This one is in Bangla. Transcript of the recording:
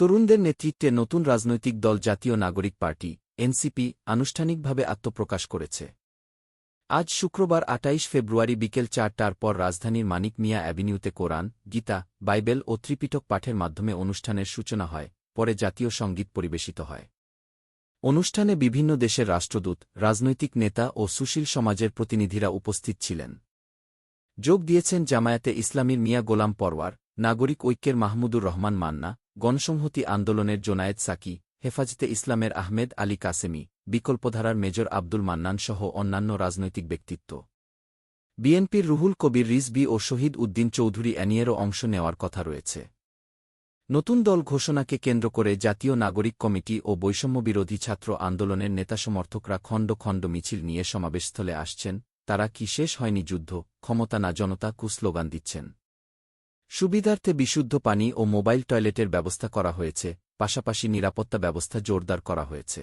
তরুণদের নেতৃত্বে নতুন রাজনৈতিক দল জাতীয় নাগরিক পার্টি, এনসিপি, আনুষ্ঠানিকভাবে আত্মপ্রকাশ করেছে। আজ শুক্রবার আটাইশ ফেব্রুয়ারি বিকেল চারটার পর রাজধানীর মানিক মিয়া অ্যাভিনিউতে কোরআন, গীতা, বাইবেল ও ত্রিপিটক পাঠের মাধ্যমে অনুষ্ঠানের সূচনা হয়, পরে জাতীয় সংগীত পরিবেশিত হয়। অনুষ্ঠানে বিভিন্ন দেশের রাষ্ট্রদূত, রাজনৈতিক নেতা ও সুশীল সমাজের প্রতিনিধিরা উপস্থিত ছিলেন। যোগ দিয়েছেন জামায়াতে ইসলামীর মিয়া গোলাম পরওয়ার নাগরিক ঐক্যের মাহমুদুর রহমান মান্না, গণসংহতি আন্দোলনের জোনায়েদ সাকি, হেফাজতে ইসলামের আহমেদ আলী কাসেমি, বিকল্পধারার মেজর আব্দুল মান্নান সহ অন্যান্য রাজনৈতিক ব্যক্তিত্ব। বিএনপির রুহুল কবির রিজবি ও শহীদ উদ্দিন চৌধুরী অ্যানিয়েরও অংশ নেওয়ার কথা রয়েছে। নতুন দল ঘোষণাকে কেন্দ্র করে জাতীয় নাগরিক কমিটি ও বৈষম্যবিরোধী ছাত্র আন্দোলনের নেতা সমর্থকরা খণ্ড খণ্ড মিছিল নিয়ে সমাবেশস্থলে আসছেন, তারা কি শেষ হয়নি যুদ্ধ, ক্ষমতা না জনতা কু স্লোগান দিচ্ছেন। সুবিধার্থে বিশুদ্ধ পানি ও মোবাইল টয়লেটের ব্যবস্থা করা হয়েছে, পাশাপাশি নিরাপত্তা ব্যবস্থা জোরদার করা হয়েছে।